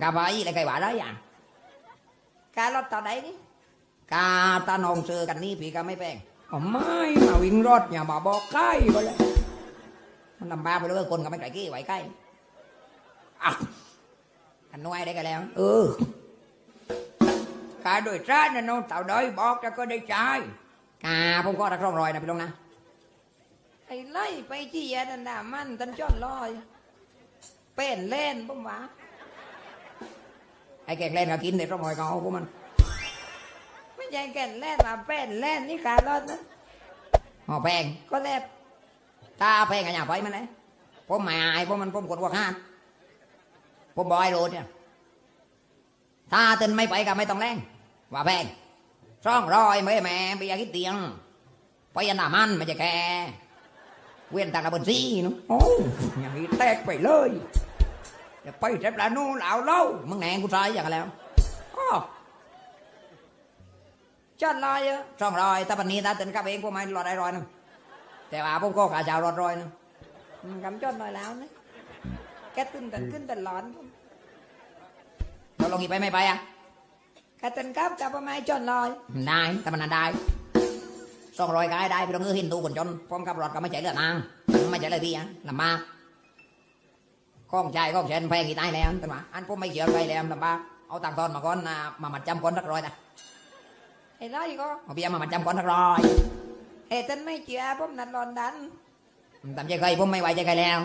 cà phê lại cây bà đấy à การรถต่อไหนนี่ cà ta nồng sơ cành ní thì cà mấy bèn อ๋อไม่มาวิ่งรถอย่ามาบอกใกล้ก็เลยมันลำบากไปเลยคนก็ไม่ไกลกี้ไหวใกล้อะกันนวยได้กันแล้ว เออการโดยสารนะน้องเต่าด้อยบอกจะก็ได้ใจายกาผมก็รักร่องรอยนะพี่ลงนะไอ้ไล่ไปที่ยาดันดามันตันจ้อนลอย เป็นเล่นผมว่า ไอ้แกงเล่นก็กินแต่ร่องรอยเขาพวกมัน ไม่ใช่แก่นเล่นมาเป็นเล่นนี่การรถนะหอแพงก็เล่นตาแพงกันอย่างไปมันเลยผมหมายผมมันผมกดวัวห้านผมบอยโรดเนี่ยถ้าตื่นไม่ไปก็ไม่ต้องแรงว่าแพงร่องรอยไม่แม่ไปอยากกินเตียงไปยันหน้ามันไม่จะแกเว้นตางระเบิดซีเนาะโอ้อย่างนี้แตกไปเลย เดี๋ยวไปเจ็บละนู่นเอาเล่ามึงแหนงกูตายอย่างกันแล้วอ้อจ้อนลอยเออร่องรอยถ้าปันนี้ถ้าตื่นกับเองพวกมันรอได้รอยนึงแต่ว่าผมก็กาจะเอารอดรอยนึงมันกำจ้อนลอยแล้วนะแกตึนตันขึ้นตันหลอนเราลงอีกไปไม่ไปอะแกตึนกับกับประมาณจ้อนลอยได้แต่มันน่ะได้สองรอยก็ให้ได้พี่ต้องเงือหินตูคนจนพร้อมกับรถก็ไม่ใจเลือดนางไม่ใจเลยพี่อะลำบาก ข้องใจข้องเชนแพงกี่ตายแล้วแต่ว่าอันผมไม่เกี่ยวไปแล้วลำบากเอาตังค์ทอนมาก่อนนะมามัดจำก่อนสักร้อยนะไอ้ร้อยก็เอาเบียร์มามัดจำก่อนสักร้อยเอ้ตันไม่เชื่อผมนัดหลอนดันตามใจใครผมไม่ไหวใจใครแล้ว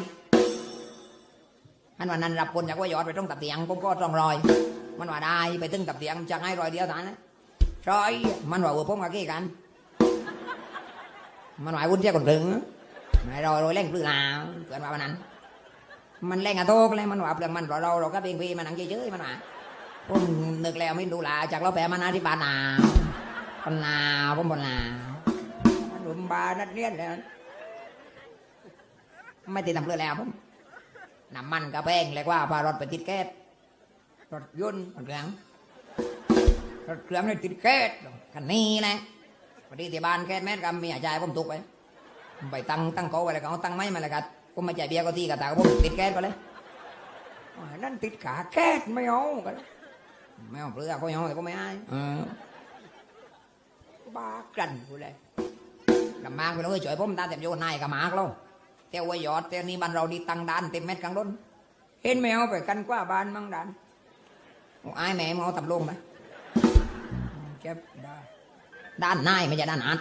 อันวันนั้นรับคนจากว่ายอดไปตรงตับเตียงผมก็ต้องรอย มันว่าได้ไปตึงตับเตียงจะให้รอยเดียวเท่านั้นนะรอยมันว่าเออผมกับกี้กัน มันว่าวุ้นเจ้าคนถึงไม่รอยรอยเล่งปลื้อลาวเกินว่าวันนั้น มันเล่งอะโตกเลยมันว่าเปลืองมันเราเราเราก็เพียงพีมันนั่งเฉยๆมันว่าผมนึกแล้วไม่ดูลาจากเราแปลมานาที่บ้านนานาวผมบนาวมันหลุมบานัดเนี้ยนแล้วไม่ติดตำเรือแล้วผมน้ำมันกระแพงเลยว่าพารถไปติดแก๊สรถยนต์รถเครื่องรถเครื่องนี่ติดแก๊สคันนี้แหละพอดีที่บ้านแก๊สแม่นกับมีอาจารย์ผมตุกไปไปตั้งตั้งโต๊ะไว้แล้วก็เอาตั้งไม้มาเลยครับ ผมมาจ่ายเบียร์ก็ที่กับตาก็ผมติดแก๊สไปเลยอ๋อนั่นติดขาแก๊สไม่เอากันไม่เอาเปลือกก็ยังแต่ก็ไม่ให้เออบากลั่นกูเลยลำบากไปเลยช่วยผมตาเต็มโยนนายกับหมากเราเที่ยวไว้ยอดเที่ยวนี้บ้านเราดีตังดานเต็มเม็ดกลางล้นเห็นไม่เอาไปกันกว่าบ้านมั่งดันโอ้อายแม่มึงเอาตำลงไปเจ็บได้ด้านนายไม่ใช่ด้านอัด